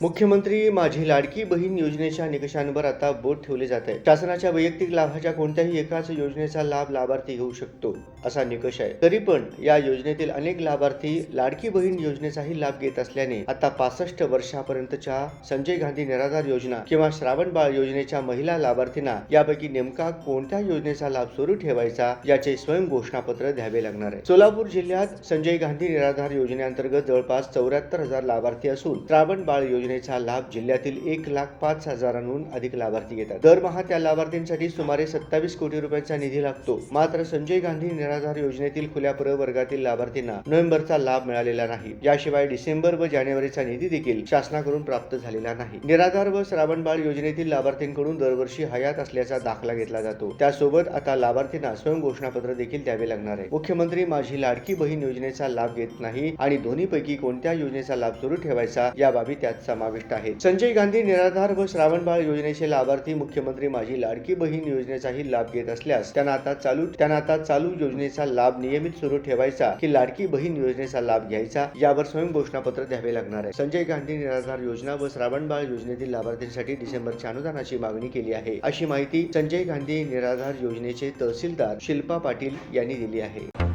मुख्यमंत्री माझी लाडकी बहीण योजनेच्या निकषांवर आता बोट ठेवले जात आहे शासनाच्या वैयक्तिक लाभाच्या कोणत्याही एकाच योजनेचा लाभ लाभार्थी घेऊ शकतो असा निकष आहे. तरी पण या योजनेतील अनेक लाभार्थी लाडकी बहीण योजनेचाही लाभ घेत असल्याने आता पासष्ट वर्षापर्यंतच्या संजय गांधी निराधार योजना किंवा श्रावण बाळ योजनेच्या महिला लाभार्थींना यापैकी नेमका कोणत्या योजनेचा लाभ सुरू ठेवायचा याचे स्वयं घोषणापत्र द्यावे लागणार आहे. सोलापूर जिल्ह्यात संजय गांधी निराधार योजनेअंतर्गत जवळपास चौऱ्याहत्तर हजार लाभार्थी असून श्रावण बाळ योजना योजनेचा लाभ जिल्ह्यातील एक लाख पाच हजारांहून अधिक लाभार्थी घेतात. दरमहा त्या लाभार्थींसाठी सुमारे सत्तावीस कोटी रुपयांचा निधी लागतो. मात्र संजय गांधी निराधार योजनेतील खुल्या प्रवर्गातील लाभार्थींना नोव्हेंबरचा लाभ मिळालेला नाही. याशिवाय डिसेंबर व जानेवारीचा निधी देखील शासनाकडून प्राप्त झालेला नाही. निराधार व श्रावण बाळ योजनेतील लाभार्थींकडून दरवर्षी हयात असल्याचा दाखला घेतला जातो. त्यासोबत आता लाभार्थींना स्वयं घोषणापत्र देखील द्यावे लागणार आहे. मुख्यमंत्री माझी लाडकी बहीण योजनेचा लाभ घेत नाही आणि दोन्हीपैकी कोणत्या योजनेचा लाभ सुरू ठेवायचा या बाबी त्यात समाविष्ट आहेत. संजय गांधी निराधार व श्रावण बाळ योजनेचे लाभार्थी मुख्यमंत्री माझी लाडकी बहीण योजनेचाही लाभ घेत असल्यास त्यांना आता चालू त्यांना आता चालू योजनेचा लाभ नियमित सुरू ठेवायचा की लाडकी बहीण योजनेचा लाभ घ्यायचा यावर स्वयं घोषणापत्र द्यावे लागणार आहे. संजय गांधी निराधार योजना व श्रावण बाळ योजनेतील लाभार्थींसाठी डिसेंबरच्या अनुदानाची मागणी केली आहे. अशी माहिती संजय गांधी निराधार योजनेचे तहसीलदार शिल्पा पाटील यांनी दिली आहे.